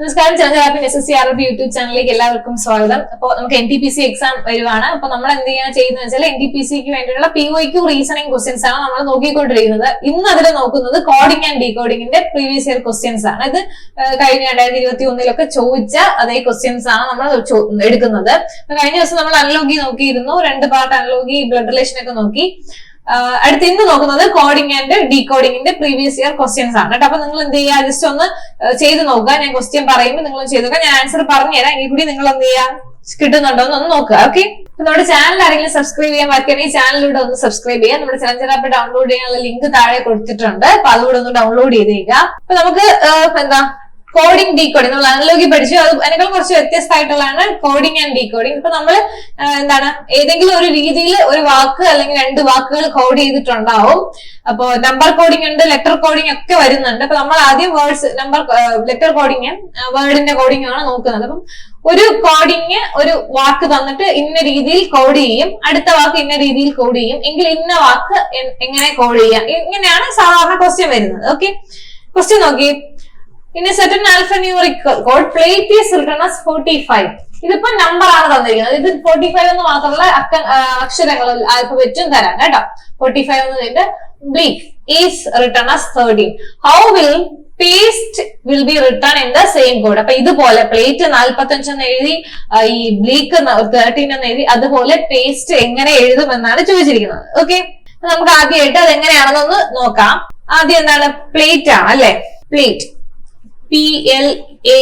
നമസ്കാരം ചന്ദ്രാപ്പിൻ S S C R B YouTube ചാനലിലേക്ക് എല്ലാവർക്കും സ്വാഗതം. അപ്പോൾ നമുക്ക് N T P C exam വരുവാണ്. അപ്പൊ നമ്മൾ എന്ത് ചെയ്യാൻ ചെയ്യുന്നത് വെച്ചാൽ എൻ ടി പി സിക്ക് വേണ്ടിയുള്ള P O Q reasoning questions ആണ് നമ്മൾ നോക്കിക്കൊണ്ടിരിക്കുന്നത്. ഇന്ന് അതിൽ നോക്കുന്നത് കോഡിംഗ് ആൻഡ് ഡീകോഡിംഗിന്റെ പ്രീവിയസ് ഇയർ ക്വസ്റ്റ്യൻസ് ആണ്. ഇത് കഴിഞ്ഞ രണ്ടായിരത്തി ഇരുപത്തി ഒന്നിലൊക്കെ ചോദിച്ച അതേ ക്വസ്റ്റ്യൻസ് ആണ് നമ്മൾ എടുക്കുന്നത്. കഴിഞ്ഞ ദിവസം നമ്മൾ അൺലോഗി നോക്കിയിരുന്നു. രണ്ട് പാർട്ട് അൺലോഗി ബ്ലഡ് റിലേഷൻ ഒക്കെ നോക്കി. അടുത്ത് ഇന്ന് നോക്കുന്നത് കോഡിംഗ് ആൻഡ് ഡീകോഡിംഗിന്റെ പ്രീവിയസ് ഇയർ ക്വസ്റ്റ്യൻസ് ആണ് കേട്ടോ. അപ്പൊ നിങ്ങൾ എന്ത് ചെയ്യുക? ജസ്റ്റ് ഒന്ന് ചെയ്ത് നോക്കുക. ഞാൻ ക്വസ്റ്റ്യൻ പറയുമ്പോൾ നിങ്ങൾ ചെയ്ത് നോക്കുക. ഞാൻ ആൻസർ പറഞ്ഞു തരാം. കൂടി നിങ്ങൾ എന്ത് ചെയ്യുക? കിട്ടുന്നുണ്ടോ എന്ന് ഒന്ന് നോക്കുക. ഓക്കെ നമ്മുടെ ചാനൽ ആരെങ്കിലും സബ്സ്ക്രൈബ് ചെയ്യാൻ പറ്റുകയാണെങ്കിൽ ചാനലിലൂടെ ഒന്ന് സബ്സ്ക്രൈബ് ചെയ്യാം നമ്മുടെ ചലഞ്ചർ ആപ്പ് ഡൗൺലോഡ് ചെയ്യാനുള്ള ലിങ്ക് താഴെ കൊടുത്തിട്ടുണ്ട്. അപ്പൊ അതുകൂടെ ഒന്ന് ഡൗൺലോഡ് ചെയ്തേക്കുക അപ്പൊ നമുക്ക് എന്താ? കോഡിംഗ് ഡീകോഡിംഗ് നമ്മൾ അനലോഗി പഠിച്ചു. അത് അതിനേക്കാൾ കുറച്ച് വ്യത്യസ്തമായിട്ടുള്ളതാണ് കോഡിംഗ് ആൻഡ് ഡീകോഡിംഗ് ഇപ്പൊ നമ്മൾ എന്താണ് ഏതെങ്കിലും ഒരു രീതിയിൽ ഒരു വാക്ക് അല്ലെങ്കിൽ രണ്ട് വാക്കുകൾ കോഡ് ചെയ്തിട്ടുണ്ടാവും. അപ്പൊ നമ്പർ കോഡിംഗ് ഉണ്ട് ലെറ്റർ കോഡിംഗ് ഒക്കെ വരുന്നുണ്ട്. അപ്പൊ നമ്മൾ ആദ്യം വേർഡ്സ് നമ്പർ ലെറ്റർ കോഡിംഗ് വേർഡിന്റെ കോഡിംഗ് ആണ് നോക്കുന്നത്. അപ്പം ഒരു കോഡിങ് ഒരു വാക്ക് തന്നിട്ട് ഇന്ന രീതിയിൽ കോഡ് ചെയ്യും അടുത്ത വാക്ക് ഇന്ന രീതിയിൽ കോഡ് ചെയ്യും. എങ്കിൽ ഇന്ന വാക്ക് എങ്ങനെ കോഡ് ചെയ്യാം? ഇങ്ങനെയാണ് സാധാരണ ക്വസ്റ്റ്യൻ വരുന്നത്. ഓക്കെ ക്വസ്റ്റ്യൻ നോക്കി in a certain alphanumeric code plate is written as 45 ഇതിപ്പോ നമ്പർ ആണ് തന്നിരിക്കുന്നത്. ഇത് ഫോർട്ടി ഫൈവ് എന്ന് മാത്രമല്ല അക്ക അക്ഷരങ്ങൾ ആൽഫബറ്റും തരാം കേട്ടോ. ഫോർട്ടി ഫൈവ് എന്ന് കഴിഞ്ഞിട്ട് bleak is written as 13 how will paste will be written in the same code അപ്പൊ ഇതുപോലെ പ്ലേറ്റ് നാൽപ്പത്തഞ്ച് എന്ന് എഴുതി ഈ ബ്ലീക്ക് തേർട്ടീൻ എന്ന് എഴുതി അതുപോലെ പേസ്റ്റ് എങ്ങനെ എഴുതുമെന്നാണ് ചോദിച്ചിരിക്കുന്നത്. ഓക്കെ നമുക്ക് ആദ്യമായിട്ട് അത് എങ്ങനെയാണെന്നൊന്ന് നോക്കാം. ആദ്യം എന്താണ്? പ്ലേറ്റ് ആണ് അല്ലെ? Plate P L A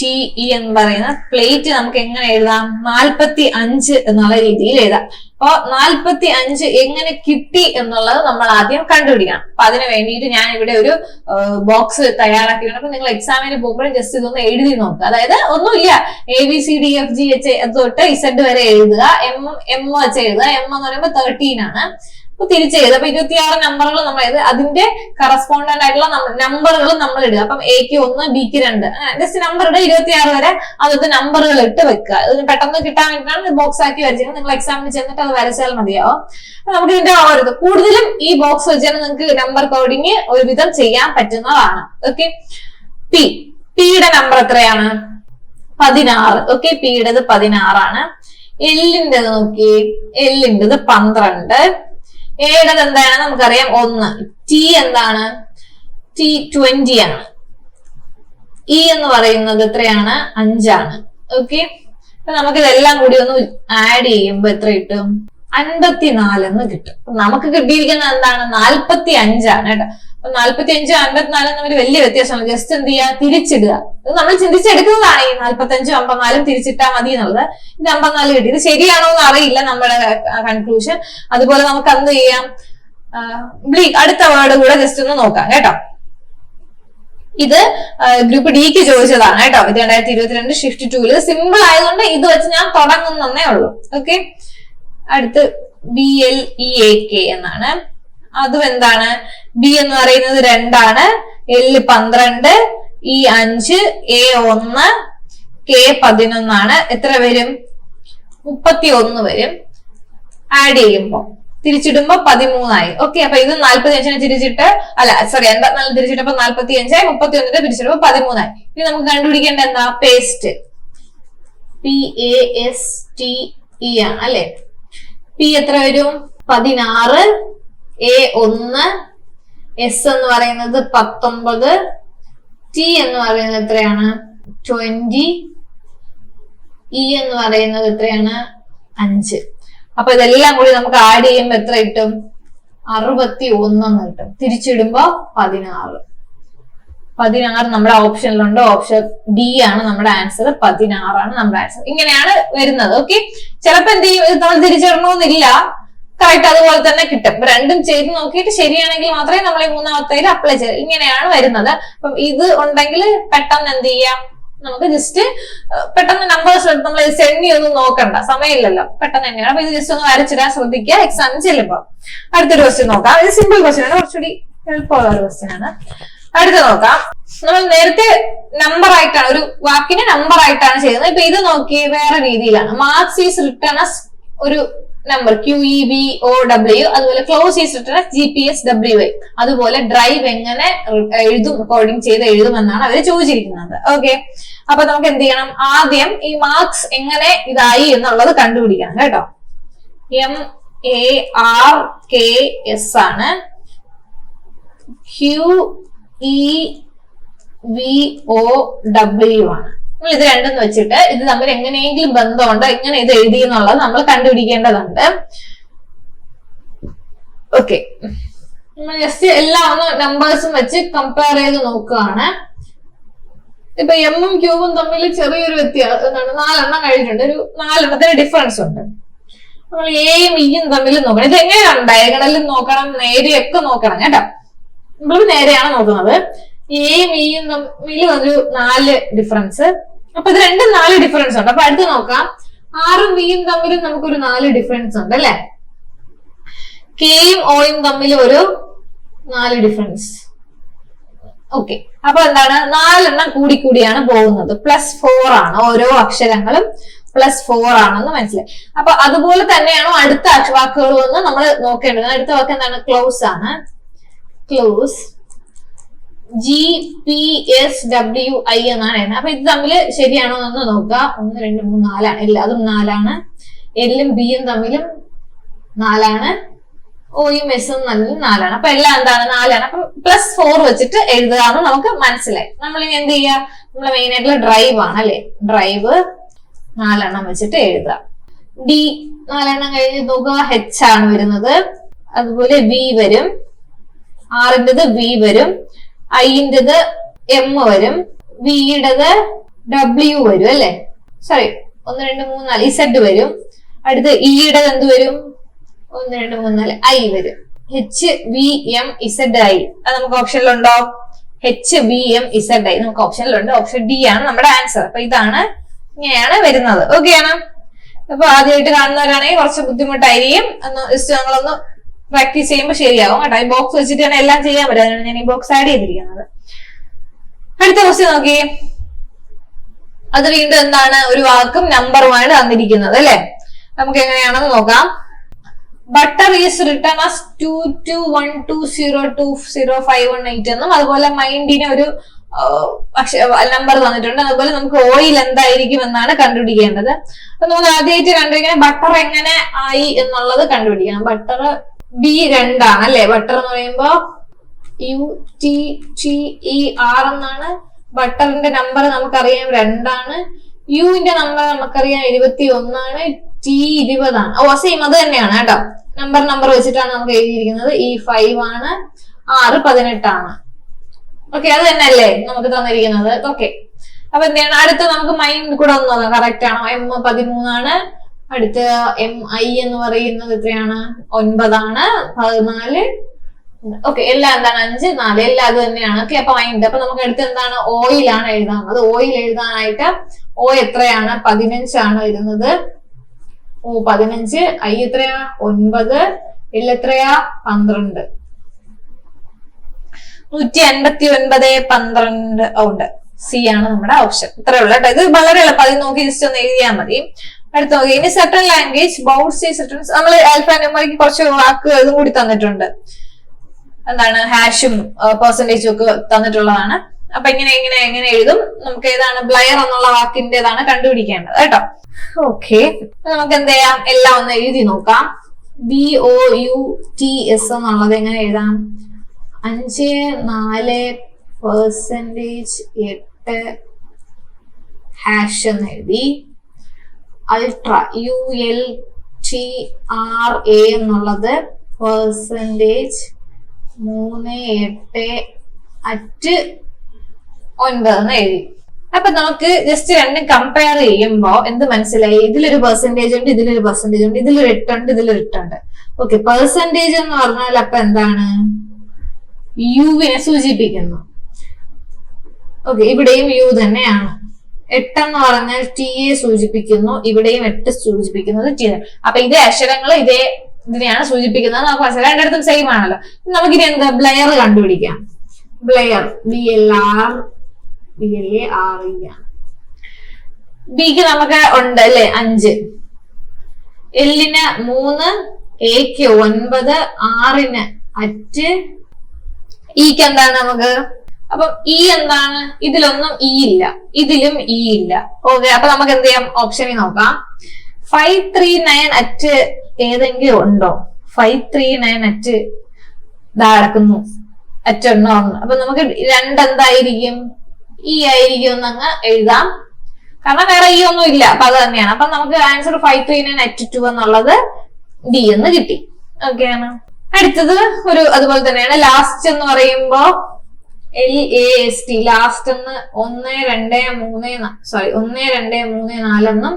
T E എന്ന് പറയുന്ന പ്ലേറ്റ് നമുക്ക് എങ്ങനെ എഴുതാം? നാൽപ്പത്തി അഞ്ച് എന്നുള്ള രീതിയിൽ എഴുതാം. അപ്പൊ നാൽപ്പത്തി അഞ്ച് എങ്ങനെ കിട്ടി എന്നുള്ളത് നമ്മൾ ആദ്യം കണ്ടുപിടിക്കണം. അപ്പൊ അതിന് വേണ്ടിയിട്ട് ഞാൻ ഇവിടെ ഒരു ബോക്സ് തയ്യാറാക്കിയിട്ടുണ്ട്. അപ്പൊ നിങ്ങൾ എക്സാമിന് പോകുമ്പോഴും ജസ്റ്റ് ഇതൊന്ന് എഴുതി നോക്കുക അതായത് ഒന്നുമില്ല. A B C D F G H തൊട്ട് ഇസഡ് വരെ എഴുതുക. എം എം വെച്ച് എഴുതുക. എം എന്ന് പറയുമ്പോൾ തേർട്ടീൻ ആണ്. അപ്പൊ ചെയ്ത്. അപ്പൊ ഇരുപത്തിയാറ് നമ്പറുകൾ നമ്മൾ അതിന്റെ കറസ്പോണ്ടന്റ് ആയിട്ടുള്ള നമ്പറുകൾ നമ്മൾ ഇടുക. അപ്പം എക്ക് ഒന്ന് ബിക്ക് രണ്ട്. ജസ്റ്റ് നമ്പർ ഇടുക. ഇരുപത്തിയാറ് വരെ അതൊക്കെ നമ്പറുകൾ ഇട്ട് വെക്കുക. അത് പെട്ടെന്ന് കിട്ടാൻ വേണ്ടിയിട്ടാണ് ബോക്സ് ആക്കി വരച്ചത് നിങ്ങൾ എക്സാമിന് ചെന്നിട്ട് അത് വരച്ചാൽ മതിയാവും. നമുക്ക് ഇതിന്റെ ആവരുത് കൂടുതലും ഈ ബോക്സ് വെച്ചാൽ നിങ്ങൾക്ക് നമ്പർ കോഡിങ് ഒരുവിധം ചെയ്യാൻ പറ്റുന്നതാണ്. ഓക്കെ പി പിയുടെ നമ്പർ എത്രയാണ്? പതിനാറ്. ഓക്കെ പിയുടേത് പതിനാറാണ്. എല്ലിന്റെത് നോക്കി എല്ലിന്റെത് പന്ത്രണ്ട്. എയുടേത് എന്താണ് നമുക്കറിയാം? ഒന്ന്. ടി എന്താണ്? ടി ട്വന്റി ആണ്. ഇ എന്ന് പറയുന്നത് എത്രയാണ്? അഞ്ചാണ്. ഓക്കെ അപ്പൊ നമുക്ക് ഇതെല്ലാം കൂടി ഒന്ന് ആഡ് ചെയ്യുമ്പോ എത്ര കിട്ടും? അൻപത്തിനാല് എന്ന് കിട്ടും. നമുക്ക് കിട്ടിയിരിക്കുന്നത് എന്താണ്? നാൽപ്പത്തി അഞ്ചാണ് കേട്ടോ. നാൽപ്പത്തി അഞ്ചും അമ്പത്തിനാലും തമ്മിൽ വലിയ വ്യത്യാസമാണ്. ജസ്റ്റ് എന്ത് ചെയ്യുക തിരിച്ചിടുക. അത് നമ്മൾ ചിന്തിച്ചെടുക്കുന്നതാണ് ഈ നാൽപ്പത്തി അഞ്ചും അമ്പത്തിനാലും തിരിച്ചിട്ടാൽ മതി എന്നുള്ളത്. ഇത് അമ്പത്തിനാല് കിട്ടി. ഇത് ശരിയാണോ എന്ന് അറിയില്ല നമ്മുടെ കൺക്ലൂഷൻ അതുപോലെ നമുക്ക് എന്ത് ചെയ്യാം? ബ്ലീ അടുത്ത വേർഡ് കൂടെ ജസ്റ്റ് ഒന്ന് നോക്കാം കേട്ടോ. ഇത് ഗ്രൂപ്പ് ഡിക്ക് ചോദിച്ചതാണ് കേട്ടോ. ഇത് രണ്ടായിരത്തി ഇരുപത്തിരണ്ട് ഷിഫ്റ്റ് ടൂൽ സിമ്പിൾ ആയതുകൊണ്ട് ഇത് വെച്ച് ഞാൻ തുടങ്ങുന്നേ ഉള്ളൂ. ഓക്കെ അടുത്ത് B L E A K എന്നാണ്. അതും എന്താണ്? ബി എന്ന് പറയുന്നത് രണ്ടാണ്. എൽ പന്ത്രണ്ട് ഇ അഞ്ച് എ ഒന്ന് കെ പതിനൊന്നാണ്. എത്ര വരും? മുപ്പത്തി ഒന്ന് വരും. ആഡ് ചെയ്യുമ്പോ. തിരിച്ചിടുമ്പോ പതിമൂന്നായി. ഓക്കെ അപ്പൊ ഇത് നാല്പത്തി അഞ്ചിനെ തിരിച്ചിട്ട് അല്ല സോറി നല്ല തിരിച്ചിട്ടപ്പോ നാല്പത്തി അഞ്ചായി മുപ്പത്തി ഒന്നിന്റെ തിരിച്ചിടുമ്പോ പതിമൂന്നായി. ഇനി നമുക്ക് കണ്ടുപിടിക്കേണ്ട എന്താ? Paste P A S T E ആണ് അല്ലെ? പി എത്ര വരും? പതിനാറ് എ ഒന്ന് എസ് എന്ന് പറയുന്നത് പത്തൊമ്പത് ടി എന്ന് പറയുന്നത് എത്രയാണ്? ട്വന്റി ഇ എന്ന് പറയുന്നത് എത്രയാണ്? അഞ്ച്. അപ്പൊ ഇതെല്ലാം കൂടി നമുക്ക് ആഡ് ചെയ്യുമ്പോൾ എത്ര കിട്ടും? അറുപത്തി ഒന്നെന്ന് കിട്ടും. തിരിച്ചിടുമ്പോ പതിനാറ്. പതിനാറ് നമ്മുടെ ഓപ്ഷനിലുണ്ട് ഓപ്ഷൻ ഡി ആണ് നമ്മുടെ ആൻസർ പതിനാറാണ് നമ്മുടെ ആൻസർ ഇങ്ങനെയാണ് വരുന്നത്. ഓക്കെ ചിലപ്പോ എന്ത് ചെയ്യും? നമ്മൾ തിരിച്ചിടണമെന്നില്ല കറക്റ്റ് അതുപോലെ തന്നെ കിട്ടും. രണ്ടും ചെയ്ത് നോക്കിയിട്ട് ശരിയാണെങ്കിൽ മാത്രമേ നമ്മൾ ഈ മൂന്നാമത്തേൽ അപ്ലൈ ചെയ്യുക ഇങ്ങനെയാണ് വരുന്നത്. അപ്പം ഇത് ഉണ്ടെങ്കിൽ പെട്ടെന്ന് എന്ത് ചെയ്യാം? നമുക്ക് ജസ്റ്റ് പെട്ടെന്ന് നമ്പേഴ്സ് എടുത്ത് നമ്മൾ സെൻഡ് ചെയ്തൊന്നും നോക്കണ്ട. സമയമില്ലല്ലോ. പെട്ടെന്ന് തന്നെയാണ്. അപ്പൊ ഇത് ജസ്റ്റ് ഒന്ന് വരച്ചിടാൻ ശ്രദ്ധിക്കുക. എക്സാമിന് ചെല്ലുമ്പോ. അടുത്തൊരു ക്വസ്റ്റ്യൻ നോക്കാം. ഇത് സിമ്പിൾ ക്വസ്റ്റ്യൻ ആണ്. കുറച്ചുകൂടി എളുപ്പമുള്ള ഒരു ക്വസ്റ്റ്യൻ ആണ്. അടുത്ത നോക്കാം. നമ്മൾ നേരത്തെ നമ്പർ ആയിട്ടാണ് ഒരു വാക്കിന് നമ്പർ ആയിട്ടാണ് ചെയ്യുന്നത്. ഇപ്പൊ ഇത് നോക്കി വേറെ രീതിയിലാണ്. മാർക്സ് ഈസ് റിട്ടേൺ ഒരു number Q E B O W അതുപോലെ ക്ലോസ് ചെയ്തിട്ടുള്ള G P S W I അതുപോലെ ഡ്രൈവ് എങ്ങനെ എഴുതും റെക്കോർഡിംഗ് ചെയ്ത് എഴുതും എന്നാണ് അവർ ചോദിച്ചിരിക്കുന്നത്. ഓക്കെ അപ്പൊ നമുക്ക് എന്ത് ചെയ്യണം? ആദ്യം ഈ മാർക്സ് എങ്ങനെ ഇതായി എന്നുള്ളത് കണ്ടുപിടിക്കണം കേട്ടോ. M A R K S ആണ്. Q E V O W ആണ്. നമ്മൾ ഇത് രണ്ടും വെച്ചിട്ട് ഇത് തമ്മിൽ എങ്ങനെയെങ്കിലും ബന്ധമുണ്ടോ എങ്ങനെ ഇത് എഴുതി എന്നുള്ളത് നമ്മൾ കണ്ടുപിടിക്കേണ്ടതുണ്ട്. ഓക്കെ നമ്മൾ ജസ്റ്റ് എല്ലാ ഒന്ന് നമ്പേഴ്സും വെച്ച് കമ്പയർ ചെയ്ത് നോക്കുകയാണ്. ഇപ്പൊ എമ്മും ക്യൂബും തമ്മിൽ ചെറിയൊരു വ്യത്യാസം എന്താണ് നാലെണ്ണം കഴിഞ്ഞിട്ടുണ്ട്. ഒരു നാലെണ്ണത്തിന് ഡിഫറൻസ് ഉണ്ട്. നമ്മൾ എയും ഇയും തമ്മിൽ നോക്കണം. ഇത് എങ്ങനെയാണ് ഡയഗണലും നോക്കണം നേരെയൊക്കെ നോക്കണം കേട്ടോ? നമ്മൾ നേരെയാണ് നോക്കുന്നത്. എയും ഇയും തമ്മിൽ ഒരു നാല് ഡിഫറൻസ് അപ്പൊ ഇത് രണ്ടും നാല് ഡിഫറൻസ് ഉണ്ട്. അപ്പൊ അടുത്ത് നോക്കാം. ആറും വിയും തമ്മിലും നമുക്കൊരു നാല് ഡിഫറൻസ് ഉണ്ട് അല്ലെ? കെയും ഓയും തമ്മിൽ ഒരു നാല് ഡിഫറൻസ് ഓക്കെ അപ്പൊ എന്താണ്? നാലെണ്ണം കൂടി കൂടിയാണ് പോകുന്നത്. പ്ലസ് ഫോർ ആണ്. ഓരോ അക്ഷരങ്ങളും പ്ലസ് ഫോർ ആണെന്ന് മനസ്സിലായി. അപ്പൊ അതുപോലെ തന്നെയാണോ അടുത്ത വാക്കുകളും എന്ന് നമ്മൾ നോക്കേണ്ടത്. അടുത്ത വാക്ക് എന്താണ്? ക്ലോസ് ആണ്. Close G P S W I എന്നാണ് എഴുതുന്നത് അപ്പൊ ഇത് തമ്മിൽ ശരിയാണോ എന്ന് നോക്കുക. ഒന്ന് രണ്ട് മൂന്ന് നാലാണ്. എല്ലാതും നാലാണ്. എല്ലും ബിയും തമ്മിലും നാലാണ്. ഓയും എസും തമ്മിലും നാലാണ്. അപ്പൊ എല്ലാം എന്താണ്? നാലാണ്. അപ്പൊ പ്ലസ് ഫോർ വെച്ചിട്ട് എഴുതുക നമുക്ക് മനസ്സിലായി. നമ്മൾ ഇനി എന്ത് ചെയ്യുക? നമ്മൾ മെയിൻ ആയിട്ടുള്ള ഡ്രൈവ് ആണ് അല്ലെ? ഡ്രൈവ് നാലെണ്ണം വെച്ചിട്ട് എഴുതുക. ഡി നാലെണ്ണം കഴിഞ്ഞ് നോക്കുക. ഹെച്ച് ആണ് വരുന്നത്. അതുപോലെ വി വരും. ആറിന്റെത് വി വരും. ഐന്റെത് എം വരും. വിയുടേത് ഡബ്ല്യു വരും അല്ലെ? സോറി ഒന്ന് രണ്ട് മൂന്ന് നാല്. ഇസഡ് വരും. അടുത്ത് ഇയുടെ എന്ത് വരും? ഒന്ന് രണ്ട് മൂന്ന് നാല്. ഐ വരും. H V M Z I അത് നമുക്ക് ഓപ്ഷനിലുണ്ടോ H V M Z I നമുക്ക് ഓപ്ഷനിലുണ്ട് ഓപ്ഷൻ ഡി ആണ് നമ്മുടെ ആൻസർ അപ്പൊ ഇതാണ് ഇങ്ങനെയാണ് വരുന്നത്. ഓക്കെ ആണ്? അപ്പൊ ആദ്യമായിട്ട് കാണുന്നവരാണെങ്കിൽ കുറച്ച് ബുദ്ധിമുട്ടായിരിക്കും. ഒന്ന് ജസ്റ്റ് ഞങ്ങളൊന്ന് പ്രാക്ടീസ് ചെയ്യുമ്പോൾ ശരിയാവും കേട്ടോ. ഈ ബോക്സ് വെച്ചിട്ട് തന്നെ എല്ലാം ചെയ്യാൻ പറ്റും. ഞാൻ ഈ ബോക്സ് ആഡ് ചെയ്തിരിക്കുന്നത്. അടുത്ത ക്വസ്റ്റ്യൻ നോക്കിയേ അത് വീണ്ടും എന്താണ്? ഒരു വാക്കും നമ്പറുമാണ് തന്നിരിക്കുന്നത് അല്ലെ? നമുക്ക് എങ്ങനെയാണെന്ന് നോക്കാം. Butter is return as two two one two zero two zero five one eight എന്നും അതുപോലെ മൈൻഡിന് ഒരു നമ്പർ തന്നിട്ടുണ്ട്. അതുപോലെ നമുക്ക് ഓയിൽ എന്തായിരിക്കും എന്നാണ് കണ്ടുപിടിക്കേണ്ടത്. അപ്പൊ നമ്മൾ ആദ്യമായിട്ട് കണ്ടുപിടിക്കണം ബട്ടർ എങ്ങനെ ആയി എന്നുള്ളത് കണ്ടുപിടിക്കണം. ബട്ടർ ബി രണ്ടാണ് അല്ലെ? ബട്ടർ എന്ന് പറയുമ്പോ U T T E R എന്നാണ്. ബട്ടറിന്റെ നമ്പർ നമുക്കറിയാം രണ്ടാണ്. യുവിന്റെ നമ്പർ നമുക്കറിയാം ഇരുപത്തി ഒന്നാണ് ടി ഇരുപതാണ്. ഓ സെയിം അത് തന്നെയാണ് കേട്ടോ. നമ്പർ നമ്പർ വെച്ചിട്ടാണ് നമുക്ക് എഴുതിയിരിക്കുന്നത്. ഇ ഫൈവ് ആണ്. ആറ് പതിനെട്ടാണ്. ഓക്കെ അത് തന്നെയല്ലേ നമുക്ക് തന്നിരിക്കുന്നത്. ഓക്കെ അപ്പൊ എന്താണ്? അടുത്ത നമുക്ക് മൈൻഡ് കൂടെ ഒന്ന് കറക്റ്റ് ആണോ? എം പതിമൂന്നാണ്. അടുത്ത എം ഐ എന്ന് പറയുന്നത് എത്രയാണ്? ഒൻപതാണ്. പതിനാല്. ഓക്കെ എല്ലാം എന്താണ്? അഞ്ച് നാല് എല്ലാം അത് തന്നെയാണ്. ഓക്കെ അപ്പൊ അതിന്റെ അപ്പൊ നമുക്ക് അടുത്ത് എന്താണ്? ഓയിലാണ് അത് ഓയിൽ എഴുതാനായിട്ട് ഓ എത്രയാണ്? പതിനഞ്ചാണ് വരുന്നത്. ഓ പതിനഞ്ച്. ഐ എത്രയാ? ഒൻപത്. എൽ എത്രയാ? പന്ത്രണ്ട്. നൂറ്റി അൻപത്തി ഒൻപത് പന്ത്രണ്ട് ഉണ്ട്. സി ആണ് നമ്മുടെ ഓപ്ഷൻ ഇത്രേ ഉള്ളൂ കേട്ടോ. ഇത് വളരെ എളുപ്പം. അത് നോക്കി ജസ്റ്റ് ഒന്ന് എഴുതിയാൽ മതി. അടുത്ത നോക്കി. ഇനി സെർട്ടൺ ലാംഗ്വേജ് ബൗൺസ് ഈ സെർട്ടൺ നമ്മൾ ആൽഫ കുറച്ച് വാക്കുകൾ ഇതും കൂടി തന്നിട്ടുണ്ട്. എന്താണ്? ഹാഷും പെർസെന്റേജും ഒക്കെ തന്നിട്ടുള്ളതാണ്. അപ്പൊ ഇങ്ങനെ ഇങ്ങനെ എങ്ങനെ എഴുതും. നമുക്ക് ഏതാണ്? ബ്ലയർ എന്നുള്ള വാക്കിന്റേതാണ് കണ്ടുപിടിക്കേണ്ടത് കേട്ടോ. ഓക്കെ നമുക്ക് എന്ത് ചെയ്യാം? എല്ലാം ഒന്ന് എഴുതി നോക്കാം. B O U T S എന്നുള്ളത് എങ്ങനെ എഴുതാം? അഞ്ച് നാല് പെർസെന്റേജ് എട്ട് ഹാഷ് എന്ന് എഴുതി. Ultra U L T R A എന്നുള്ളത് പെർസെന്റേജ് മൂന്ന് എട്ട് അറ്റ് ഒൻപത് എന്ന് എഴുതി. അപ്പൊ നമുക്ക് ജസ്റ്റ് രണ്ടും കമ്പയർ ചെയ്യുമ്പോൾ എന്ത് മനസ്സിലായി? ഇതിലൊരു പെർസെന്റേജ് ഉണ്ട് ഇതിലൊരു പെർസെന്റേജ് ഉണ്ട് ഇതിലൊരു എട്ടുണ്ട് ഇതിലൊരു എട്ടുണ്ട് ഓക്കെ പെർസെന്റേജ് എന്ന് പറഞ്ഞാൽ അപ്പൊ എന്താണ്? യുവിനെ സൂചിപ്പിക്കുന്നു. ഓക്കെ ഇവിടെയും യു തന്നെയാണ്. എട്ടെന്ന് പറഞ്ഞാൽ ടി എ സൂചിപ്പിക്കുന്നു ഇവിടെയും എട്ട് സൂചിപ്പിക്കുന്നത് ടി അപ്പൊ ഇതേ അക്ഷരങ്ങൾ ഇതേ ഇതിനെയാണ് സൂചിപ്പിക്കുന്നത്. നമുക്ക് മനസ്സിലായി രണ്ടിടത്തും സെയിം ആണല്ലോ. നമുക്കിനി എന്താ? ബ്ലെയർ കണ്ടുപിടിക്കാം. Blare B L R B L A R E ആണ്. ബിക്ക് നമുക്ക് ഉണ്ട് അല്ലെ? അഞ്ച്. എല്ലിന് മൂന്ന് എക്ക് ഒൻപത് ആറിന് അറ്റ്. ഇക്ക് എന്താണ് നമുക്ക്? അപ്പം ഇ എന്താണ്? ഇതിലൊന്നും ഇ ഇല്ല. ഇതിലും ഇ ഇല്ല. ഓക്കെ അപ്പൊ നമുക്ക് എന്ത് ചെയ്യാം? ഓപ്ഷനിൽ നോക്കാം. ഫൈവ് ത്രീ നയൻ അറ്റ് ഏതെങ്കിലും ഉണ്ടോ? ഫൈവ് ത്രീ നയൻ അറ്റ് ഇതാ കിടക്കുന്നു അറ്റ് എന്ന്. അപ്പൊ നമുക്ക് രണ്ടെന്തായിരിക്കും ഇ ആയിരിക്കും എന്ന് അങ്ങ് എഴുതാം. കാരണം വേറെ ഈ ഒന്നും ഇല്ല. അപ്പൊ അത് തന്നെയാണ്. അപ്പൊ നമുക്ക് answer five three nine at two എന്നുള്ളത് ഡി എന്ന് കിട്ടി. ഓക്കെ ആണ്. അടുത്തത് ഒരു അതുപോലെ തന്നെയാണ്. ലാസ്റ്റ് എന്ന് പറയുമ്പോ L A S T last എന്ന് ഒന്ന് രണ്ട് മൂന്ന് സോറി ഒന്ന് രണ്ട് മൂന്ന് നാലെന്നും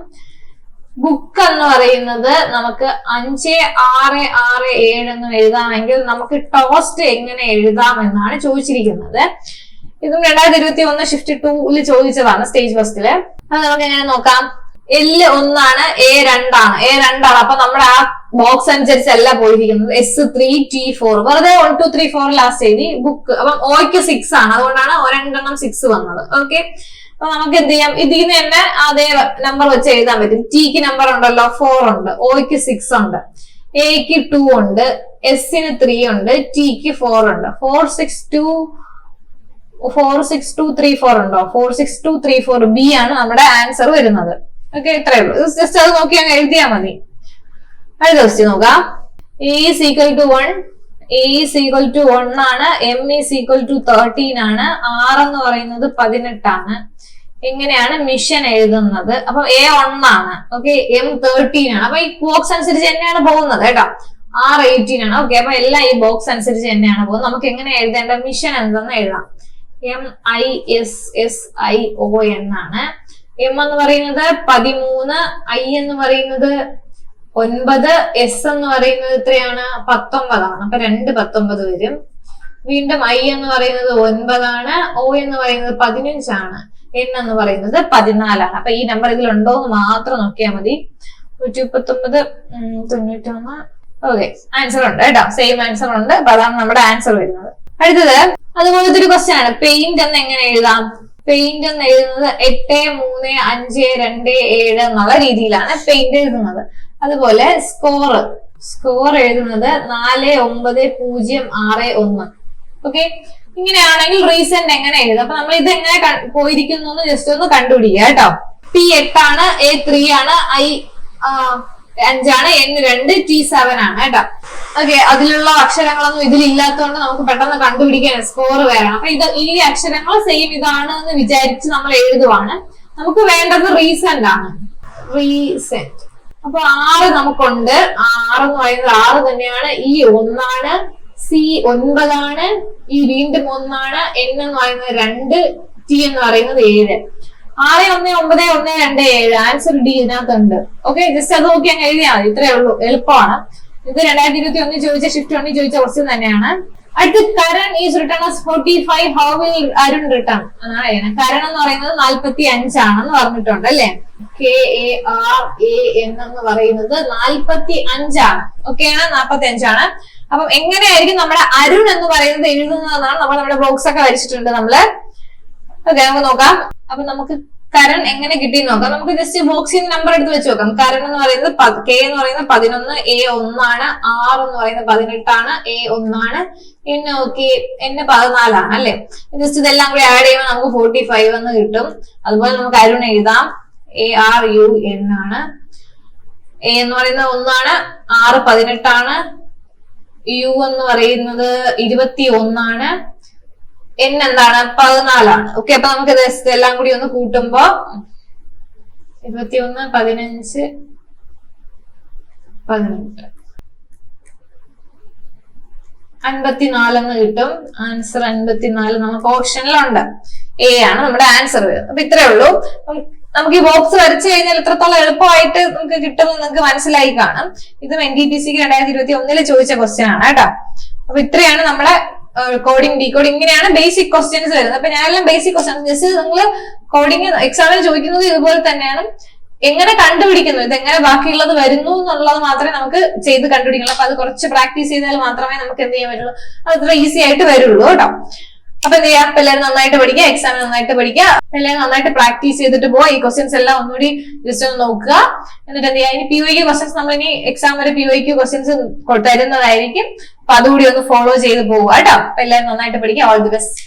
ബുക്ക് എന്ന് പറയുന്നത് നമുക്ക് അഞ്ച് ആറ് ആറ് ഏഴ് എന്ന് എഴുതാമെങ്കിൽ നമുക്ക് ടോസ്റ്റ് എങ്ങനെ എഴുതാം എന്നാണ് ചോദിച്ചിരിക്കുന്നത്. ഇതും രണ്ടായിരത്തി ഇരുപത്തി ഒന്ന് ഷിഫ്റ്റ് ടൂൽ ചോദിച്ചതാണ് സ്റ്റേജ് ഫസ്റ്റിൽ അത് നമുക്ക് എങ്ങനെ നോക്കാം? എൽ ഒന്നാണ് എ രണ്ടാണ്. എ രണ്ടാണ്. അപ്പൊ നമ്മുടെ ആ ബോക്സ് അനുസരിച്ച് അല്ല പോയിരിക്കുന്നത്. എസ് ത്രീ ടി ഫോർ വെറുതെ one two three four last എഴുതി ബുക്ക് അപ്പം ഓയ്ക്ക് സിക്സ് ആണ്. അതുകൊണ്ടാണ് ഒരെണ്ണം സിക്സ് വന്നത്. ഓക്കെ അപ്പൊ നമുക്ക് എന്ത് ചെയ്യാം? ഇതിൽ നിന്ന് തന്നെ അതേ നമ്പർ വെച്ച് എഴുതാൻ പറ്റും. ടിക്ക് നമ്പർ ഉണ്ടല്ലോ. ഫോർ ഉണ്ട്. ഓയ്ക്ക് സിക്സ് ഉണ്ട്. എക്ക് ടു ഉണ്ട്. എസിന് ത്രീ ഉണ്ട്. ടിക്ക് ഫോർ ഉണ്ട്. Four six two four six two three four ഉണ്ടോ? Four six two three four B ആണ് നമ്മുടെ ആൻസർ വരുന്നത്. ഓക്കെ ഇത്രയേ ഉള്ളൂ. ജസ്റ്റ് അത് നോക്കി അങ്ങ് എഴുതിയാൽ മതി. അടുത്ത ക്വസ്റ്റ്യൻ നോക്കാം. A is equal to one A is equal to one ആണ്. M is equal to thirteen ആണ്. ആർ എന്ന് പറയുന്നത് പതിനെട്ടാണ്. എങ്ങനെയാണ് മിഷൻ എഴുതുന്നത്. അപ്പൊ എ ആണ്. ഓക്കെ എം തേർട്ടീൻ ആണ്. അപ്പൊ ഈ ബോക്സ് അനുസരിച്ച് തന്നെയാണ് പോകുന്നത് കേട്ടോ. ആർ എയ്റ്റീൻ ആണ്. ഓക്കെ അപ്പൊ എല്ലാം ഈ ബോക്സ് അനുസരിച്ച് തന്നെയാണ് പോകുന്നത്. നമുക്ക് എങ്ങനെ എഴുതേണ്ട? മിഷൻ എന്തെന്ന് എഴുതാം. M I S S I O എന്നാണ് എം എന്ന് പറയുന്നത് പതിമൂന്ന്. ഐ എന്ന് പറയുന്നത് ഒൻപത് എസ് എന്ന് പറയുന്നത് എത്രയാണ്? പത്തൊമ്പതാണ്. അപ്പൊ രണ്ട് പത്തൊമ്പത് വരും. വീണ്ടും ഐ എന്ന് പറയുന്നത് ഒൻപതാണ്. ഒ എന്ന് പറയുന്നത് പതിനഞ്ചാണ്. എൻ എന്ന് പറയുന്നത് പതിനാലാണ്. അപ്പൊ ഈ നമ്പർ ഇതിൽ ഉണ്ടോ എന്ന് മാത്രം നോക്കിയാൽ മതി. നൂറ്റി മുപ്പത്തൊമ്പത് തൊണ്ണൂറ്റൊന്ന്. ഓക്കെ ആൻസർ ഉണ്ട് കേട്ടോ. സെയിം ആൻസർ ഉണ്ട്. അപ്പൊ അതാണ് നമ്മുടെ ആൻസർ വരുന്നത്. അടുത്തത് അതുപോലത്തെ ഒരു ക്വസ്റ്റ്യൻ ആണ്. പെയിന്റ് എന്ന് എങ്ങനെ എഴുതാം? പെയിന്റ് എന്ന് എഴുതുന്നത് എട്ട് മൂന്ന് അഞ്ച് രണ്ട് ഏഴ് എന്നുള്ള രീതിയിലാണ് പെയിന്റ് എഴുതുന്നത്. അതുപോലെ സ്കോർ സ്കോർ എഴുതുന്നത് നാല് ഒമ്പത് പൂജ്യം ആറ് ഒന്ന്. ഓക്കെ ഇങ്ങനെയാണെങ്കിൽ റീസെന്റ് എങ്ങനെ എഴുതും? അപ്പൊ നമ്മൾ ഇത് എങ്ങനെ പോയിരിക്കുന്നു എന്ന് ജസ്റ്റ് ഒന്ന് കണ്ടുപിടിക്കുക കേട്ടോ. പി എട്ടാണ് എ ത്രീ ആണ് ഐ അഞ്ചാണ് എൻ രണ്ട് ടി സെവൻ ആണ് കേട്ടോ. ഓക്കെ അതിലുള്ള അക്ഷരങ്ങളൊന്നും ഇതിലില്ലാത്തതുകൊണ്ട് നമുക്ക് പെട്ടെന്ന് കണ്ടുപിടിക്കാൻ സ്കോർ വരണം അപ്പൊ ഇത് ഈ അക്ഷരങ്ങൾ സെയിം ഇതാണ് എന്ന് വിചാരിച്ച് നമ്മൾ എഴുതുവാണ്. നമുക്ക് വേണ്ടത് റീസെന്റ് ആണ്. റീസെന്റ് അപ്പൊ ആറ് നമുക്കുണ്ട്. ആറ് എന്ന് പറയുന്നത് ആറ് തന്നെയാണ്. ഈ ഒന്നാണ് സി ഒൻപതാണ് ഈ വീണ്ടും ഒന്നാണ് എൻ എന്ന് പറയുന്നത് രണ്ട് ടി എന്ന് പറയുന്നത് ഏഴ്. ആറ് ഒന്ന് ഒമ്പത് ഒന്ന് രണ്ട് ഏഴ്. ആൻസർ ഡി ഇതിനകത്തുണ്ട്. ഓക്കെ ജസ്റ്റ് അത് നോക്കി അങ്ങ് എഴുതിയാൽ മതി. ഇത്രേ ഉള്ളൂ. എളുപ്പമാണ്. ഇത് രണ്ടായിരത്തി ഇരുപത്തി ഒന്ന് ചോദിച്ച ഷിഫ്റ്റ് ഒന്ന് ചോദിച്ച ക്വസ്റ്റ്യൻ തന്നെയാണ്. അടുത്ത് Karan is return as forty five how will Arun return എന്നാണ് കരൺ എന്ന് പറയുന്നത് നാൽപ്പത്തി അഞ്ചാണെന്ന് പറഞ്ഞിട്ടുണ്ട് അല്ലെ? കെ എ ആർ എ എന്ന് പറയുന്നത് നാൽപ്പത്തി അഞ്ചാണ് ഓക്കെയാണ് നാൽപ്പത്തി അഞ്ചാണ് അപ്പം എങ്ങനെയായിരിക്കും നമ്മുടെ അരുൺ എന്ന് പറയുന്നത് എഴുതുന്നതെന്നാണ് നമ്മൾ നമ്മുടെ ബോക്സ് ഒക്കെ വരച്ചിട്ടുണ്ട് നമ്മൾ. ഓക്കെ നമുക്ക് നോക്കാം. അപ്പൊ നമുക്ക് കരൺ എങ്ങനെ കിട്ടിയെന്ന് നോക്കാം. നമുക്ക് ജസ്റ്റ് ബോക്സിൽ നമ്പർ എടുത്ത് വെച്ച് നോക്കാം. കരൺ എന്ന് പറയുന്നത് കെ എന്ന് പറയുന്നത് പതിനൊന്ന് എ ഒന്നാണ് ആർ എന്ന് പറയുന്നത് പതിനെട്ടാണ് എ ഒന്നാണ്. പിന്നെ ഓക്കെ എന്നെ പതിനാലാണ് അല്ലെ? ജസ്റ്റ് ഇതെല്ലാം കൂടി ആഡ് ചെയ്യുമ്പോൾ നമുക്ക് ഫോർട്ടി ഫൈവ് എന്ന് കിട്ടും. അതുപോലെ നമുക്ക് അരുൺ എഴുതാം. എ ആർ യു എൻ ആണ്. എ എന്ന് പറയുന്നത് ഒന്നാണ് ആറ് പതിനെട്ടാണ്. യു എന്ന് പറയുന്നത് ഇരുപത്തി ഒന്നാണ് എൻ എന്താണ്? പതിനാലാണ്. ഓക്കെ അപ്പൊ നമുക്ക് എല്ലാം കൂടി ഒന്ന് കൂട്ടുമ്പോ ഇരുപത്തിയൊന്ന് പതിനഞ്ച് പതിനെട്ട് അൻപത്തിനാലെന്ന് കിട്ടും. ആൻസർ അൻപത്തിനാല് നമുക്ക് ഓപ്ഷനിലുണ്ട് എ ആണ് നമ്മുടെ ആൻസർ അപ്പൊ ഇത്രേ ഉള്ളൂ. നമുക്ക് ഈ ബോക്സ് വരച്ചു കഴിഞ്ഞാൽ എത്രത്തോളം എളുപ്പമായിട്ട് നമുക്ക് കിട്ടുമെന്ന് നിങ്ങൾക്ക് മനസ്സിലായി കാണും. ഇതും എൻ ഡി പി സിക്ക് രണ്ടായിരത്തി ഇരുപത്തി ഒന്നിൽ ചോദിച്ച ക്വസ്റ്റ്യൻ ആണ് കേട്ടോ. അപ്പൊ ഇത്രയാണ് നമ്മുടെ കോഡിംഗ് ഡീകോഡിംഗ് ഇങ്ങനെയാണ് ബേസിക് ക്വസ്റ്റ്യൻസ് വരുന്നത്. അപ്പൊ ഞാനെല്ലാം ബേസിക് ക്വസ്റ്റ്യൻസ് ജസ്റ്റ് നിങ്ങൾ കോഡിംഗ് എക്സാമിന് ചോദിക്കുന്നത് ഇതുപോലെ തന്നെയാണ്. എങ്ങനെ കണ്ടുപിടിക്കുന്നു? ഇത് എങ്ങനെ ബാക്കിയുള്ളത് വരുന്നു എന്നുള്ളത് മാത്രമേ നമുക്ക് ചെയ്ത് കണ്ടുപിടിക്കുള്ളൂ. അപ്പൊ അത് കുറച്ച് പ്രാക്ടീസ് ചെയ്താൽ മാത്രമേ നമുക്ക് എന്ത് ചെയ്യാൻ പറ്റുള്ളൂ? അത് അത്ര ഈസി ആയിട്ട് വരുള്ളൂ കേട്ടോ. അപ്പൊ എന്ത് ചെയ്യാം? പിള്ളേർ നന്നായിട്ട് പഠിക്കുക എക്സാം നന്നായിട്ട് പഠിക്കുക. പിള്ളേർ നന്നായിട്ട് പ്രാക്ടീസ് ചെയ്തിട്ട് പോവാ. ഈ ക്വസ്റ്റ്യൻസ് എല്ലാം ഒന്നുകൂടി ജസ്റ്റ് ഒന്ന് നോക്കുക. എന്നിട്ട് എന്ത് ചെയ്യാം? ഇനി പി ഒക്ക് ക്വസ്റ്റ്യൻസ് നമ്മൾ ഇനി എക്സാം വരെ പി ഒക്ക് ക്വസ്റ്റ്യൻസ് തരുന്നതായിരിക്കും. അപ്പൊ അതുകൂടി ഒന്ന് ഫോളോ ചെയ്ത് പോവുക കേട്ടോ. എല്ലാവരും നന്നായിട്ട് പഠിക്കുക. All the best